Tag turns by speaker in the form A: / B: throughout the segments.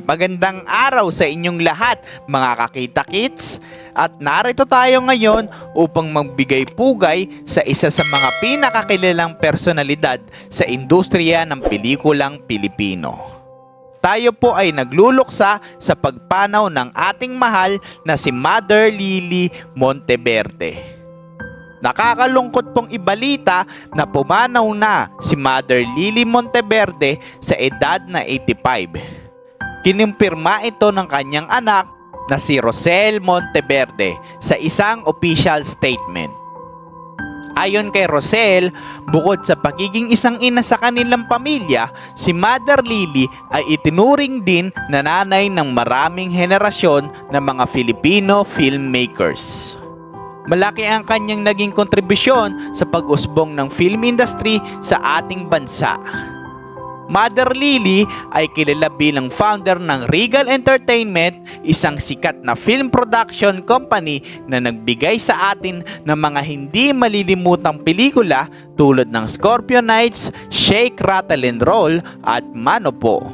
A: Magandang araw sa inyong lahat mga kakita kits at narito tayo ngayon upang magbigay pugay sa isa sa mga pinakakilalang personalidad sa industriya ng pelikulang Pilipino. Tayo po ay nagluluksa sa pagpanaw ng ating mahal na si Mother Lily Monteverde. Nakakalungkot pong ibalita na pumanaw na si Mother Lily Monteverde sa edad na 85. Kinimpirma ito ng kanyang anak na si Rosel Monteverde sa isang official statement. Ayon kay Rosel, bukod sa pagiging isang ina sa kanilang pamilya, si Mother Lily ay itinuring din na nanay ng maraming henerasyon ng mga Filipino filmmakers. Malaki ang kanyang naging kontribusyon sa pag-usbong ng film industry sa ating bansa. Mother Lily ay kilala bilang founder ng Regal Entertainment, isang sikat na film production company na nagbigay sa atin ng mga hindi malilimutang pelikula tulad ng Scorpio Nights, Shake, Rattle and Roll at Manopo.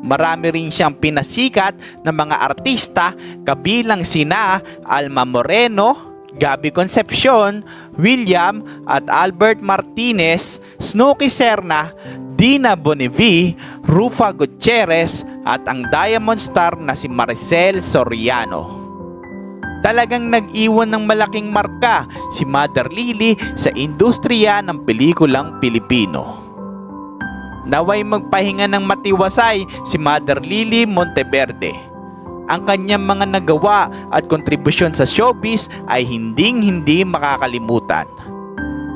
A: Marami rin siyang pinasikat ng mga artista kabilang sina Alma Moreno, Gabi Concepcion, William at Albert Martinez, Snooki Serna, Dina Bonivi, Rufa Gutierrez at ang Diamond Star na si Maricel Soriano. Talagang nag-iwan ng malaking marka si Mother Lily sa industriya ng pelikulang Pilipino. Naway magpahinga ng matiwasay si Mother Lily Monteverde. Ang kanyang mga nagawa at kontribusyon sa showbiz ay hinding-hindi makakalimutan.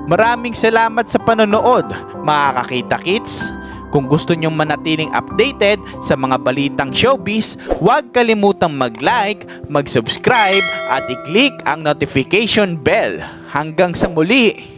A: Maraming salamat sa panonood, mga kakita kits. Kung gusto nyong manatiling updated sa mga balitang showbiz, huwag kalimutang mag-like, mag-subscribe at i-click ang notification bell. Hanggang sa muli!